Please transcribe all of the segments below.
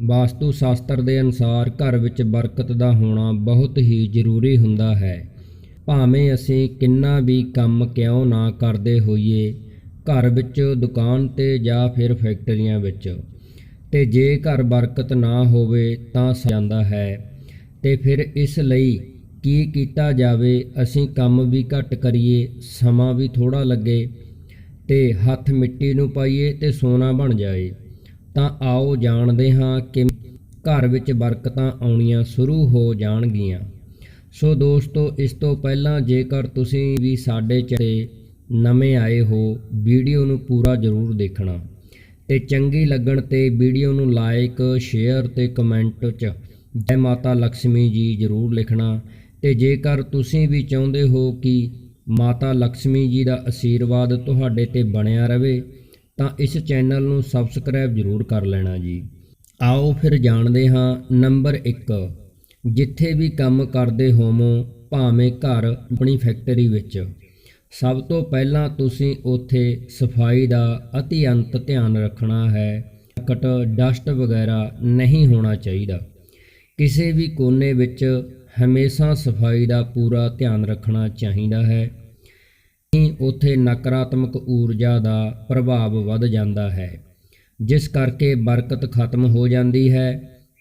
ਵਾਸਤੂ ਸ਼ਾਸਤਰ ਦੇ ਅਨੁਸਾਰ ਘਰ ਵਿੱਚ ਬਰਕਤ ਦਾ ਹੋਣਾ ਬਹੁਤ ਹੀ ਜ਼ਰੂਰੀ ਹੁੰਦਾ ਹੈ। ਭਾਵੇਂ ਅਸੀਂ ਕਿੰਨਾ ਵੀ ਕੰਮ ਕਿਉਂ ਨਾ ਕਰਦੇ ਹੋਈਏ, ਘਰ ਵਿੱਚ ਦੁਕਾਨ ਤੇ ਜਾਂ ਫਿਰ ਫੈਕਟਰੀਆਂ ਵਿੱਚ, ਤੇ ਜੇ ਘਰ ਬਰਕਤ ਨਾ ਹੋਵੇ ਤਾਂ ਸ ਜਾਂਦਾ ਹੈ। ਤੇ ਫਿਰ ਇਸ ਲਈ ਕੀ ਕੀਤਾ ਜਾਵੇ, ਅਸੀਂ ਕੰਮ ਵੀ ਘੱਟ ਕਰੀਏ, ਸਮਾਂ ਵੀ ਥੋੜਾ ਲੱਗੇ, ਤੇ ਹੱਥ ਮਿੱਟੀ ਨੂੰ ਪਾਈਏ ਤੇ ਸੋਨਾ ਬਣ ਜਾਏ। ਤਾਂ ਆਓ ਜਾਣਦੇ ਹਾਂ ਕਿ ਘਰ ਵਿੱਚ ਬਰਕਤਾਂ ਆਉਣੀਆਂ ਸ਼ੁਰੂ ਹੋ ਜਾਣਗੀਆਂ। ਸੋ ਦੋਸਤੋ, ਇਸ ਤੋਂ ਪਹਿਲਾਂ ਜੇਕਰ ਤੁਸੀਂ ਵੀ ਸਾਡੇ ਚੈਨਲ ਨਵੇਂ ਆਏ ਹੋ, ਵੀਡੀਓ ਨੂੰ ਪੂਰਾ ਜ਼ਰੂਰ ਦੇਖਣਾ ਤੇ ਚੰਗੀ ਲੱਗਣ ਤੇ ਵੀਡੀਓ ਨੂੰ ਲਾਈਕ, ਸ਼ੇਅਰ ਤੇ ਕਮੈਂਟ 'ਚ ਜੈ ਮਾਤਾ ਲక్ష్ਮੀ ਜੀ ਜ਼ਰੂਰ ਲਿਖਣਾ ਤੇ ਜੇਕਰ ਤੁਸੀਂ ਵੀ ਚਾਹੁੰਦੇ ਹੋ ਕਿ ਮਾਤਾ ਲక్ష్ਮੀ ਜੀ ਦਾ ਅਸ਼ੀਰਵਾਦ ਤੁਹਾਡੇ ਤੇ ਬਣਿਆ ਰਹੇ ਤਾਂ ਇਸ ਚੈਨਲ ਨੂੰ ਸਬਸਕ੍ਰਾਈਬ ਜ਼ਰੂਰ ਕਰ ਲੈਣਾ ਜੀ। ਆਓ ਫਿਰ ਜਾਣਦੇ ਹਾਂ ਨੰਬਰ 1 ਜਿੱਥੇ ਵੀ ਕੰਮ ਕਰਦੇ ਹੋਵੋ, ਭਾਵੇਂ ਘਰ, ਆਪਣੀ ਫੈਕਟਰੀ ਵਿੱਚ। ਸਭ ਤੋਂ ਪਹਿਲਾਂ ਤੁਸੀਂ ਉੱਥੇ ਸਫ਼ਾਈ ਦਾ ਅਤੀ ਅੰਤ ਧਿਆਨ ਰੱਖਣਾ ਹੈ। ਕਟ, ਡਸਟ ਵਗੈਰਾ ਨਹੀਂ ਹੋਣਾ ਚਾਹੀਦਾ। ਕਿਸੇ ਵੀ ਕੋਨੇ ਵਿੱਚ ਹਮੇਸ਼ਾ ਸਫ਼ਾਈ ਦਾ ਪੂਰਾ ਧਿਆਨ ਰੱਖਣਾ ਚਾਹੀਦਾ ਹੈ। ਉੱਥੇ ਨਕਾਰਾਤਮਕ ਊਰਜਾ ਦਾ ਪ੍ਰਭਾਵ ਵੱਧ ਜਾਂਦਾ ਹੈ, ਜਿਸ ਕਰਕੇ ਬਰਕਤ ਖਤਮ ਹੋ ਜਾਂਦੀ ਹੈ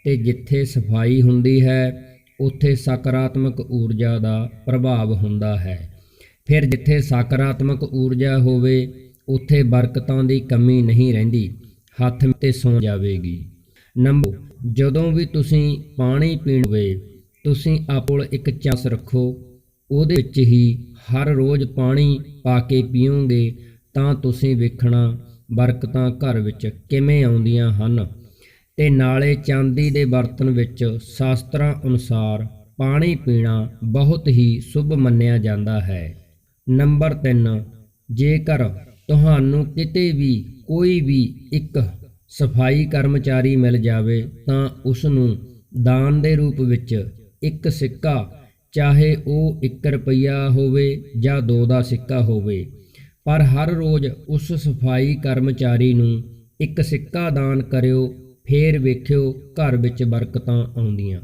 ਤੇ ਜਿੱਥੇ ਸਫ਼ਾਈ ਹੁੰਦੀ ਹੈ, ਉੱਥੇ ਸਕਾਰਾਤਮਕ ਊਰਜਾ ਦਾ ਪ੍ਰਭਾਵ ਹੁੰਦਾ ਹੈ। ਫਿਰ ਜਿੱਥੇ ਸਕਾਰਾਤਮਕ ਊਰਜਾ ਹੋਵੇ, ਉੱਥੇ ਬਰਕਤਾਂ ਦੀ ਕਮੀ ਨਹੀਂ ਰਹਿੰਦੀ, ਹੱਥ ਤੇ ਸੌ ਜਾਵੇਗੀ। ਨੰਬਰ ਜਦੋਂ ਵੀ ਤੁਸੀਂ ਪਾਣੀ ਪੀਣਗੇ ਤੁਸੀਂ ਆਪੋਲ ਇੱਕ ਚਸ ਰੱਖੋ, ਉਹਦੇ ਵਿੱਚ ਹੀ ਹਰ ਰੋਜ਼ ਪਾਣੀ ਪਾ ਕੇ ਪੀਓਗੇ ਤਾਂ ਤੁਸੀਂ ਵੇਖਣਾ ਬਰਕਤਾਂ ਘਰ ਵਿੱਚ ਕਿਵੇਂ ਆਉਂਦੀਆਂ ਹਨ। ਤੇ ਨਾਲੇ ਚਾਂਦੀ ਦੇ ਬਰਤਨ ਵਿੱਚ ਸ਼ਾਸਤਰਾਂ ਅਨੁਸਾਰ ਪਾਣੀ ਪੀਣਾ ਬਹੁਤ ਹੀ ਸ਼ੁਭ ਮੰਨਿਆ ਜਾਂਦਾ ਹੈ। ਨੰਬਰ 3 ਜੇਕਰ ਤੁਹਾਨੂੰ ਕਿਤੇ ਵੀ ਕੋਈ ਵੀ ਇੱਕ ਸਫ਼ਾਈ ਕਰਮਚਾਰੀ ਮਿਲ ਜਾਵੇ ਤਾਂ ਉਸ ਨੂੰ ਦਾਨ ਦੇ ਰੂਪ ਵਿੱਚ ਇੱਕ ਸਿੱਕਾ ਚਾਹੇ ਉਹ 1 ਰੁਪਈਆ ਹੋਵੇ ਜਾਂ 2 ਦਾ ਸਿੱਕਾ ਹੋਵੇ, ਪਰ ਹਰ ਰੋਜ਼ ਉਸ ਸਫ਼ਾਈ ਕਰਮਚਾਰੀ ਨੂੰ ਇੱਕ ਸਿੱਕਾ ਦਾਨ ਕਰਿਓ, ਫੇਰ ਵੇਖਿਓ ਘਰ ਵਿੱਚ ਬਰਕਤਾਂ ਆਉਂਦੀਆਂ।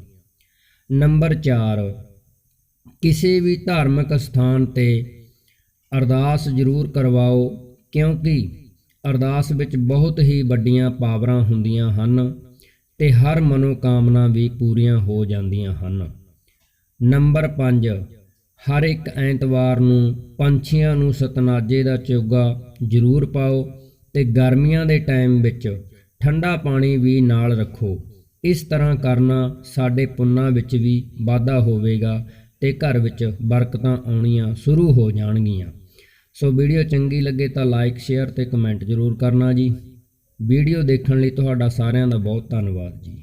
ਨੰਬਰ 4 ਕਿਸੇ ਵੀ ਧਾਰਮਿਕ ਸਥਾਨ ਤੇ ਅਰਦਾਸ ਜ਼ਰੂਰ ਕਰਵਾਓ, ਕਿਉਂਕਿ ਅਰਦਾਸ ਵਿੱਚ ਬਹੁਤ ਹੀ ਵੱਡੀਆਂ ਪਾਵਰਾਂ ਹੁੰਦੀਆਂ ਹਨ ਤੇ ਹਰ ਮਨੋਕਾਮਨਾ ਵੀ ਪੂਰੀਆਂ ਹੋ ਜਾਂਦੀਆਂ ਹਨ। ਨੰਬਰ 5 ਹਰ ਇੱਕ ਐਤਵਾਰ ਨੂੰ ਪੰਛੀਆਂ ਨੂੰ ਸਤਨਾਜੇ ਦਾ ਚੋਗਾ ਜ਼ਰੂਰ ਪਾਓ ਤੇ ਗਰਮੀਆਂ ਦੇ ਟਾਈਮ ਵਿੱਚ ਠੰਡਾ ਪਾਣੀ ਵੀ ਨਾਲ ਰੱਖੋ। ਇਸ ਤਰ੍ਹਾਂ ਕਰਨਾ ਸਾਡੇ ਪੁੰਨਾਂ ਵਿੱਚ ਵੀ ਵਾਧਾ ਹੋਵੇਗਾ ਤੇ ਘਰ ਵਿੱਚ ਬਰਕਤਾਂ ਆਉਣੀਆਂ ਸ਼ੁਰੂ ਹੋ ਜਾਣਗੀਆਂ। ਸੋ ਵੀਡੀਓ ਚੰਗੀ ਲੱਗੇ ਤਾਂ ਲਾਈਕ, ਸ਼ੇਅਰ ਤੇ ਕਮੈਂਟ ਜ਼ਰੂਰ ਕਰਨਾ ਜੀ। ਵੀਡੀਓ ਦੇਖਣ ਲਈ ਤੁਹਾਡਾ ਸਾਰਿਆਂ ਦਾ ਬਹੁਤ ਧੰਨਵਾਦ ਜੀ।